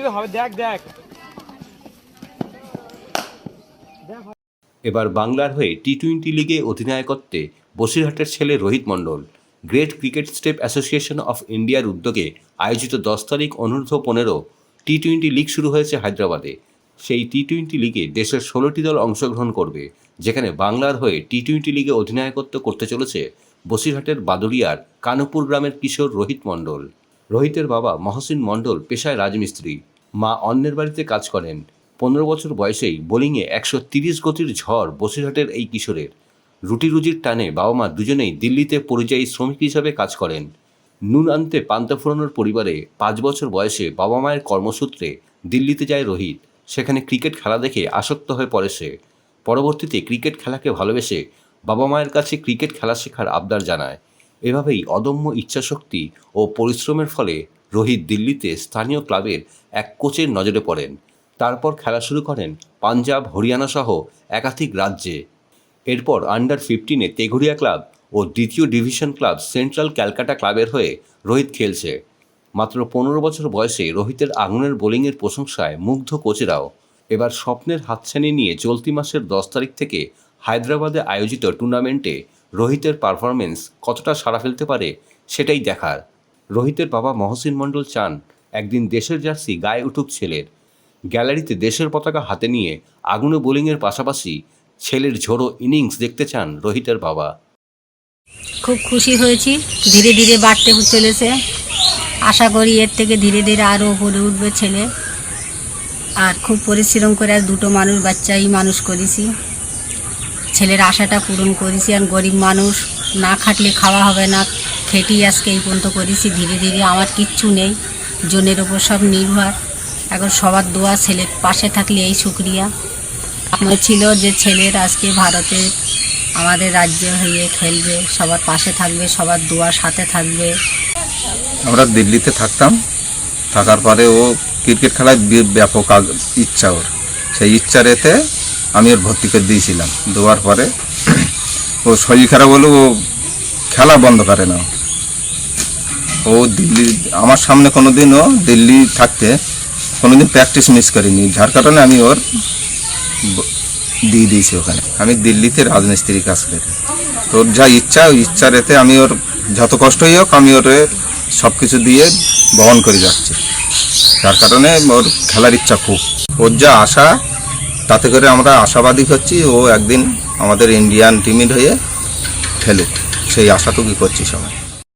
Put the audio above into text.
বৃষ্টিতে হবে, দেখ দেখ। এবার বাংলার হয়ে টি টোয়েন্টি লিগে অধিনায়কত্বে বসিরহাটের ছেলে Rohit Mondal, great cricket step association of ইন্ডিয়ার উদ্যোগে আয়োজিত দশ তারিখ অনূর্ধ্ব পনেরো টি টোয়েন্টি লিগ শুরু হয়েছে হায়দ্রাবাদে। সেই টি টোয়েন্টি লিগে দেশের ষোলোটি দল অংশগ্রহণ করবে, যেখানে বাংলার হয়ে টি টোয়েন্টি লিগে অধিনায়কত্ব করতে চলেছে বসিরহাটের বাদুড়িয়ার কানপুর গ্রামের কিশোর রোহিত মণ্ডল। রোহিতের বাবা মহসিন মণ্ডল পেশায় রাজমিস্ত্রি। মা অন্যের বাড়িতে কাজ করেন। পনেরো বছর বয়সেই বোলিংয়ে একশো তিরিশ গতির ঝড় বসিরহাটের এই কিশোরের। রুটি রুজির টানে বাবা মা দুজনেই দিল্লিতে পরিযায়ী শ্রমিক হিসাবে কাজ করেন। নুন আনতে পান্তা ফুরানোর পরিবারে পাঁচ বছর বয়সে বাবা মায়ের কর্মসূত্রে দিল্লিতে যায় রোহিত। সেখানে ক্রিকেট খেলা দেখে আসক্ত হয়ে পড়ে সে। পরবর্তীতে ক্রিকেট খেলাকে ভালোবেসে বাবা মায়ের কাছে ক্রিকেট খেলা শেখার আবদার জানায়। এভাবেই অদম্য ইচ্ছাশক্তি ও পরিশ্রমের ফলে রোহিত দিল্লিতে স্থানীয় ক্লাবের এক কোচের নজরে পড়েন। তারপর খেলা শুরু করেন পাঞ্জাব, হরিয়ানা সহ একাধিক রাজ্যে। এরপর আন্ডার ফিফটিনে তেঘুরিয়া ক্লাব ও দ্বিতীয় ডিভিশন ক্লাব সেন্ট্রাল ক্যালকাটা ক্লাবের হয়ে রোহিত খেলছে। মাত্র পনেরো বছর বয়সে রোহিতের আগুনের বোলিংয়ের প্রশংসায় মুগ্ধ কোচেরাও। এবার স্বপ্নের হাতছানি নিয়ে চলতি মাসের দশ তারিখ থেকে হায়দ্রাবাদে আয়োজিত টুর্নামেন্টে রোহিতের পারফরমেন্স কতটা সাড়া ফেলতে পারে সেটাই দেখার। রোহিতের বাবা মহসিন মণ্ডল চান একদিন দেশের জার্সি গায়ে উঠুক ছেলের। গ্যালারিতে দেশের পতাকা হাতে নিয়ে আগুনে বোলিংয়ের পাশাপাশি ছেলের ঝোড়ো ইনিংস দেখতে চান রোহিতের বাবা। খুব খুশি হয়েছি। ধীরে ধীরে বাড়তে চলেছে। আশা করি এর থেকে ধীরে ধীরে আরও উপরে উঠবে ছেলে। আর খুব পরিশ্রম করে আর দুটো মানুষ, বাচ্চাই মানুষ করেছি। ছেলের আশাটা পূরণ করেছি। আর গরিব মানুষ না খাটলে খাওয়া হবে না। খেটি আজকে এই পর্যন্ত করেছি। ধীরে ধীরে আমার কিচ্ছু নেই। জনের ওপর সব নির্ভর। এখন সবার দোয়া ছেলের পাশে থাকলে এই শুক্রিয়া। আমার ছিল যে ছেলের আজকে ভারতে আমাদের রাজ্য হয়ে খেলবে। সবার পাশে থাকবে, সবার দোয়ার সাথে থাকবে। আমরা দিল্লিতে থাকতাম। থাকার পরে ও ক্রিকেট খেলায় ব্যাপক ইচ্ছা ওর। সেই ইচ্ছা রেতে আমি ওর ভর্তি করে দিয়েছিলাম। দেওয়ার পরে ও শরীর খারাপ হলে ও খেলা বন্ধ করে না। ও দিল্লি, আমার সামনে কোনো কোনোদিনও দিল্লি থাকতে কোনোদিন প্র্যাকটিস মিস করিনি। যার কারণে আমি ওর দিয়ে দিয়েছি ওখানে। আমি দিল্লিতে রাজমিস্ত্রি কাজ করি। তোর যা ইচ্ছা, ওই ইচ্ছার এতে আমি ওর যত কষ্টই হোক, আমি ওর সব কিছু দিয়ে বহন করে যাচ্ছি। যার কারণে ওর খেলার ইচ্ছা খুব। ওর যা আশা, তাতে করে আমরা আশাবাদী হচ্ছি, ও একদিন আমাদের ইন্ডিয়ান টিমের হয়ে খেলুক। সেই আশাটুকুই করছি সবাই।